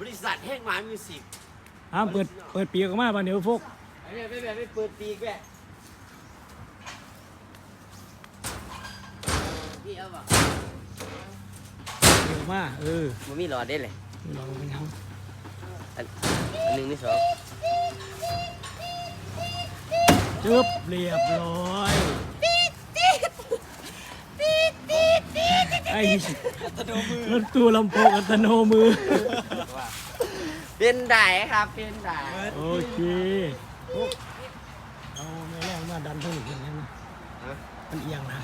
บริษัทแห้งหมามิวสิกอ้ามเปิดเปิดปีกออกมาบ้านเดี๋ยวพวกไอ้แม่ไม่แบบไม่เปิดปีกแม่พี่เอาป่ะปีกออกมาเออมันมีหลอดได้เลยเราไปทอันหนึ่งนี่สองำจึ๊บเรียบร้อยไอ้ รถตู้ลำโพงอัตโนมือ เป็นได้ครับ เป็นได้โอเคเอาแม่แรงมาดันเท่านี้ขึ้นได้ไหมมันเอียงนะ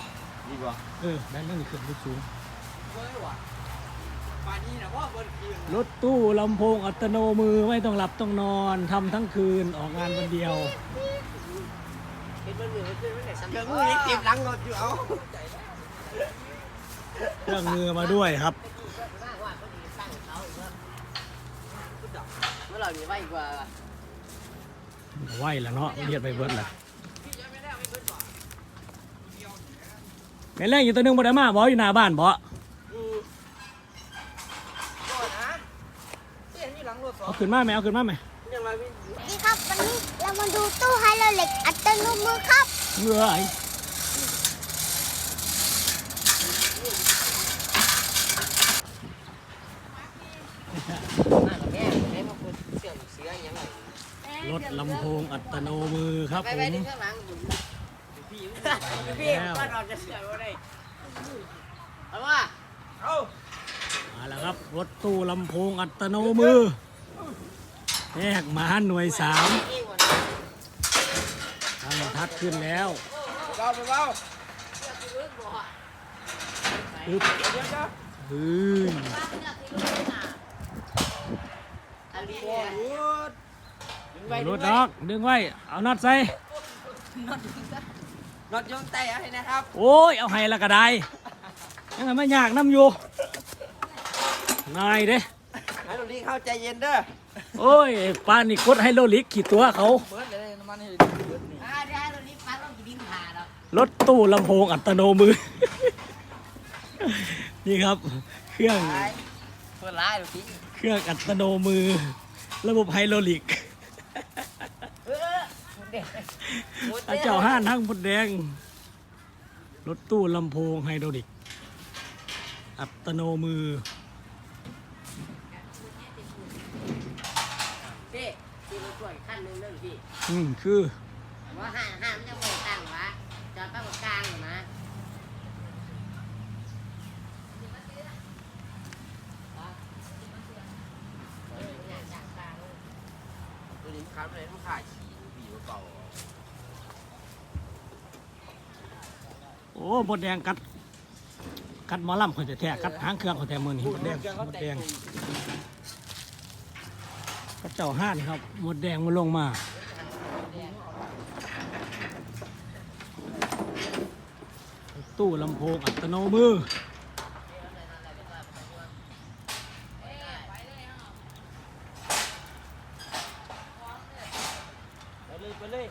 ดีป่ะเออดันเท่านี้ขึ้นไปสูงเฮ้ยว่ะป่านนี้นะว่าบนคืนรถตู้ลำโพงอัตโนมือไม่ต้องหลับต้องนอนทำทั้งคืนออกงานวันเดียวเป็นมันมือมันเป็นมันไหนสั่นเครื่องมือยังเตรียมหลังรถอยู่เอา เครื่องมือมาด้วยครับ เมื่อเราหนีไปอีกว่าไหวแล้วเนาะเรียดไปเบิดแหละแม่แรงอยู่ตัวหนึงบ่ได้มาบ่อยู่หน้าบ้านบ่อืมก่อนนะเสียงนี่หลังรถสองเอาขึ้นมาไหมเอาขึ้นมาไหมยังมาไม่นี่ครับ วันนี้เรามาดูตู้ไฮโดรลิกอัตโนมือครับเมื่อย มากับแม่แม่มาพูดเสียงเสียงยังไง รถ ลำโพงอัตโนมือครับไปผไปม ที่ข้างหลังบุญพี่พี่บ้านเราจะเสียว่าได้เอาว่าเอามาแล้วครับ รถตู้ลำโพงอัตโนมือแยกมาหน่วยสามเองวันทางทัดขึ้นแล้วเบาเบาปึ๊บเดี๋ยวเดี๋ยวเฮ้ยอันนี้เนี่ยดึง ไว้รดึถงดไว้อกดึงไว้ เอาน็อตใส่ รถยนต์ไต่เอาให้นะครับโอ้ย เอาให้ละก็ได้ ยังไงไม่ยากน้ำอยู่ง่ายเด้ ให้ตรงนี้เข้าใจเย็นเด้อโอ้ยปานนี่กดไฮโดรลิกขี่ตัวเขา เบิร์ดเลยน้ำมันให้อ่าเดี๋ยวให้ตรงนี้พักต้องกินดิ้งผ่าแล้วรถตู้ลำโพงอัตโนมือ นี่ครับ เครื่องเปิดร้ายดูสิเครื่องอัตโนมือ ระบบไฮโดรลิกเอ อเด็กอาเจ้าห้านทั้งพดแดง รถตู้ลำโพงไฮโดรลิก อัตโนมือ พี่พี่รถช่วยขั้นหนึ่งเรื่องพี่อืมคือ ว่าห้าห้ามันยังไม่ได้ตั้งวะจอดตั้งกลางอยู่นะตัวนี้ครับเลยต้องขาขี่ปี เก่าโอ้หมดแดงกัด กัดหมอลำคนจะแท้กัดหางเครื่องคนแต่มือนี่หมดแดงหมดแดงก็เจ้าห้านครับหมดแดงมันลงมาตู้ลำโพงอัตโนมือ ไปเลยไปเลย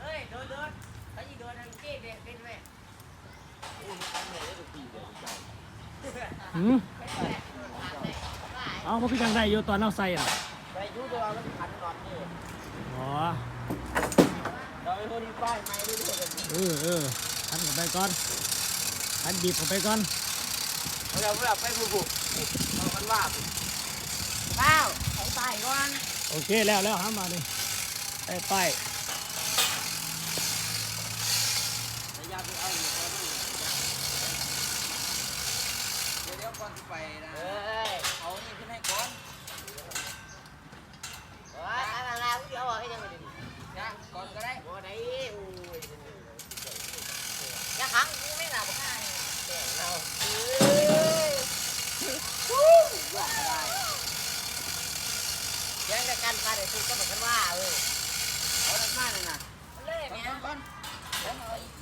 เฮ้ยโดนโดนถ้ายิงโดนทาง เจ๊เด็กเป็นไหมหืมเอาพวกพี่จังได้อยู่ตอนเอาใส่อะไปยูตัวเราแล้วขันก่อนนี่อ๋อเราไปคนที่ป้ายไม้ด้วยด้วยกันเออเออทันเข้าไปก่อนทันบีบเข้าไปก่อนเราเราเราไปบุกบุกเรามันว่าเป้าของตายก่อนโอเคแล้วแล้วหามาดิไปไป ระยะไปเอาอยู่ก่อนเดี๋ยวเดี๋ยวก่ อนที่ไปนะเฮ้ยเอานี่ขึ้นให้ก่อนว้าอะไรอะไรกูจะเอาให้ยังไงดียังก่อนก็ได้บ่ได้โอ้ยอย่าขังกูไม่หลับให้แก่เราเอ้ยวู้ว่าได้ยังจะกันไปเดี๋ยวคุณก็บอกกันว่าเออเอาดังมากเลยนะเลยเนี่ยก่อนแล้วเอาอีก